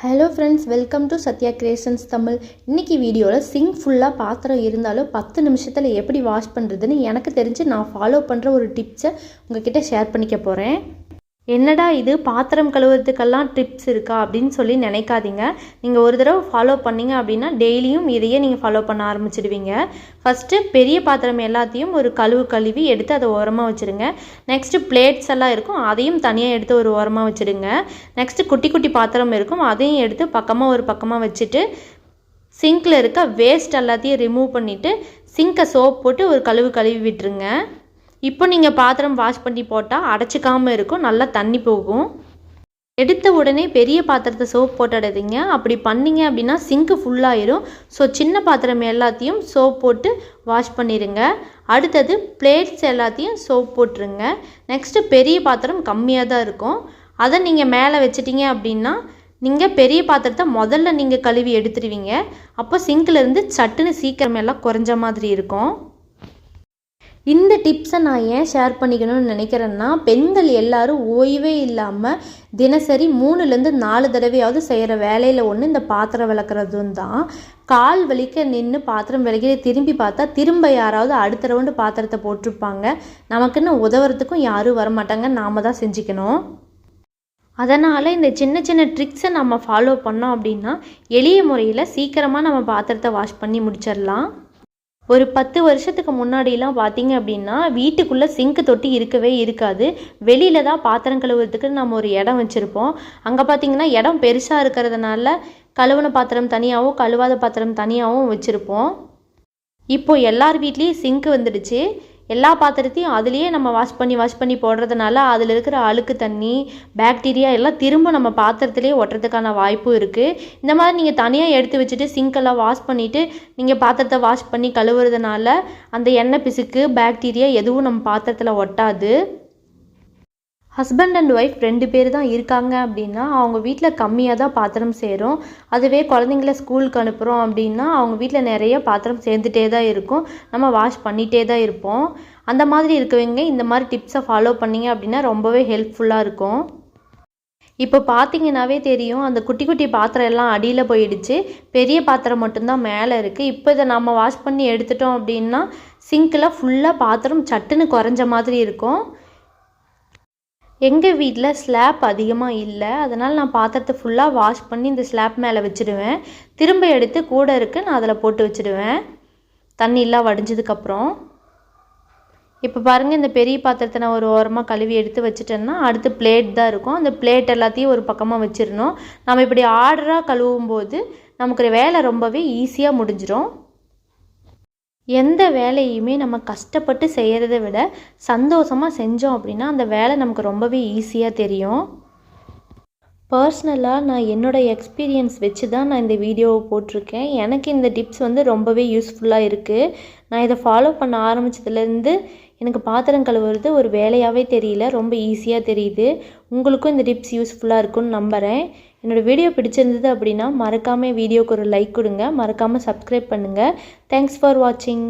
Hello friends welcome to Sathya creations Tamil இன்றைக்கி வீடியோவில் sink ஃபுல்லாக பாத்திரம் இருந்தாலும் பத்து நிமிஷத்தில் எப்படி வாஷ் பண்ணுறதுன்னு எனக்கு தெரிஞ்சு நான் ஃபாலோ பண்ணுற ஒரு டிப்ஸை உங்ககிட்ட ஷேர் பண்ணிக்க போகிறேன் என்னடா இது? பாத்திரம் கழுவுறதுக்கெல்லாம் டிப்ஸ் இருக்கா? அப்படின்னு சொல்லி நினைக்காதீங்க. நீங்கள் ஒரு தடவை ஃபாலோ பண்ணீங்க அப்படின்னா டெய்லியும் இதையே நீங்கள் ஃபாலோ பண்ண ஆரம்பிச்சிடுவீங்க. ஃபஸ்ட்டு பெரிய பாத்திரம் எல்லாத்தையும் ஒரு கழுவு கழுவி எடுத்து அதை ஓரமாக வச்சுருங்க. நெக்ஸ்ட்டு பிளேட்ஸ் எல்லாம் இருக்கும் அதையும் தனியாக எடுத்து ஒரு ஓரமாக வச்சுடுங்க. நெக்ஸ்ட்டு குட்டி குட்டி பாத்திரம் இருக்கும் அதையும் எடுத்து பக்கமாக ஒரு பக்கமாக வச்சுட்டு சிங்கில் இருக்க வேஸ்ட் எல்லாத்தையும் ரிமூவ் பண்ணிவிட்டு சிங்கை சோப் போட்டு ஒரு கழுவு கழுவி விட்டுருங்க. இப்போ நீங்கள் பாத்திரம் வாஷ் பண்ணி போட்டால் அடைச்சிக்காமல் இருக்கும் நல்லா தண்ணி போகும். எடுத்த உடனே பெரிய பாத்திரத்தை சோப் போட்டுடாதீங்க அப்படி பண்ணீங்க அப்படின்னா சிங்க்கு ஃபுல்லாயிரும் ஸோ சின்ன பாத்திரம் எல்லாத்தையும் சோப் போட்டு வாஷ் பண்ணிடுங்க அடுத்தது பிளேட்ஸ் எல்லாத்தையும் சோப் போட்டுருங்க. நெக்ஸ்ட்டு பெரிய பாத்திரம் கம்மியாக தான் இருக்கும். அதை நீங்கள் மேலே வச்சிட்டிங்க அப்படின்னா நீங்கள் பெரிய பாத்திரத்தை முதல்ல நீங்கள் கழுவி எடுத்துருவீங்க. அப்போ சிங்கில் இருந்து சட்டுன்னு சீக்கிரம் எல்லாம் குறைஞ்ச மாதிரி இருக்கும். இந்த டிப்ஸை நான் ஏன் ஷேர் பண்ணிக்கணும்னு நினைக்கிறேன்னா பெண்கள் எல்லாரும் ஓய்வே இல்லாமல் தினசரி மூணுலேருந்து நாலு தடவையாவது செய்கிற வேலையில் ஒன்று இந்த பாத்திரம் விளக்குறதும் தான். கால் வலிக்க நின்று பாத்திரம் விளக்கி திரும்பி பார்த்தா திரும்ப யாராவது அடுத்த ரவுண்டு பாத்திரத்தை போட்டிருப்பாங்க. நமக்குன்னு உதவுறதுக்கும் யாரும் வரமாட்டாங்க. நாம தான் செஞ்சுக்கணும். அதனால் இந்த சின்ன சின்ன ட்ரிக்ஸை நம்ம ஃபாலோ பண்ணோம் அப்படின்னா எளிய முறையில் சீக்கிரமாக நம்ம பாத்திரத்தை வாஷ் பண்ணி முடிச்சிடலாம். ஒரு பத்து வருஷத்துக்கு முன்னாடிலாம் பார்த்தீங்க அப்படின்னா வீட்டுக்குள்ளே சிங்க்கு தொட்டி இருக்கவே இருக்காது. வெளியில தான் பாத்திரம் கழுவுறதுக்கு நம்ம ஒரு இடம் வச்சுருப்போம். அங்கே பார்த்தீங்கன்னா இடம் பெருசாக இருக்கிறதுனால கழுவுன பாத்திரம் தனியாகவும் கழுவாத பாத்திரம் தனியாகவும் வச்சுருப்போம். இப்போ எல்லார் வீட்லேயும் சிங்க் வந்துடுச்சு. எல்லா பாத்திரத்தையும் அதுலேயே நம்ம வாஷ் பண்ணி வாஷ் பண்ணி போடுறதுனால அதில் இருக்கிற அழுக்கு தண்ணி பாக்டீரியா எல்லாம் திரும்ப நம்ம பாத்திரத்திலே ஒட்டுறதுக்கான வாய்ப்பும் இருக்குது இந்த மாதிரி நீங்கள் தனியாக எடுத்து வச்சுட்டு சிங்கெல்லாம் வாஷ் பண்ணிவிட்டு நீங்கள் பாத்திரத்தை வாஷ் பண்ணி கழுவுறதுனால அந்த எண்ணெய் பிசுக்கு பாக்டீரியா எதுவும் நம்ம பாத்திரத்தில் ஒட்டாது. ஹஸ்பண்ட் அண்ட் ஒய்ஃப் ரெண்டு பேர் தான் இருக்காங்க அப்படின்னா அவங்க வீட்டில் கம்மியாக தான் பாத்திரம் சேரும். அதுவே குழந்தைங்கள ஸ்கூலுக்கு அனுப்புகிறோம் அப்படின்னா அவங்க வீட்டில் நிறைய பாத்திரம் சேர்ந்துட்டே தான் இருக்கும். நம்ம வாஷ் பண்ணிகிட்டே தான் இருப்போம். அந்த மாதிரி இருக்கவங்க இந்த மாதிரி டிப்ஸை ஃபாலோ பண்ணிங்க அப்படின்னா ரொம்பவே ஹெல்ப்ஃபுல்லாக இருக்கும். இப்போ பார்த்தீங்கன்னாவே தெரியும் அந்த குட்டி குட்டி பாத்திரம் எல்லாம் அடியில் போயிடுச்சு. பெரிய பாத்திரம் மட்டும்தான் மேலே இருக்குது இப்போ இதை நம்ம வாஷ் பண்ணி எடுத்துட்டோம் அப்படின்னா சிங்கில் ஃபுல்லாக பாத்திரம் சட்டுன்னு குறைஞ்ச மாதிரி இருக்கும். எங்கள் வீட்டில் ஸ்லாப் அதிகமாக இல்லை. அதனால் நான் பாத்திரத்தை ஃபுல்லாக வாஷ் பண்ணி இந்த ஸ்லாப் மேலே வச்சுடுவேன். திரும்ப எடுத்து கூட இருக்குது நான் அதில் போட்டு வச்சுடுவேன். தண்ணியெலாம் வடிஞ்சதுக்கப்புறம் இப்போ பாருங்கள் இந்த பெரிய பாத்திரத்தை நான் ஒரு ஓரமாக கழுவி எடுத்து வச்சுட்டேன்னா அடுத்து பிளேட் தான் இருக்கும். அந்த பிளேட் எல்லாத்தையும் ஒரு பக்கமாக வச்சிடணும். நம்ம இப்படி ஆர்டராக கழுவும் போது நமக்கு வேலை ரொம்பவே ஈஸியாக முடிஞ்சிடும் எந்த வேலையுமே நம்ம கஷ்டப்பட்டு செய்கிறத விட சந்தோஷமாக செஞ்சோம் அப்படின்னா அந்த வேலை நமக்கு ரொம்பவே ஈஸியாக தெரியும். பர்சனலாக நான் என்னோடய எக்ஸ்பீரியன்ஸ் வச்சு தான் நான் இந்த வீடியோவை போட்டிருக்கேன். எனக்கு இந்த டிப்ஸ் வந்து ரொம்பவே யூஸ்ஃபுல்லாக இருக்குது நான் இதை ஃபாலோ பண்ண ஆரம்பித்ததுலேருந்து எனக்கு பாத்திரம் கழுவுறது ஒரு வேலையாகவே தெரியல. ரொம்ப ஈஸியாக தெரியுது. உங்களுக்கும் இந்த டிப்ஸ் யூஸ்ஃபுல்லாக இருக்கும்னு நம்புகிறேன் என்னோடய வீடியோ பிடிச்சிருந்தது அப்படின்னா மறக்காமல் வீடியோக்கு ஒரு லைக் கொடுங்க. மறக்காமல் சப்ஸ்கிரைப் பண்ணுங்கள் தேங்க்ஸ் ஃபார் வாட்சிங்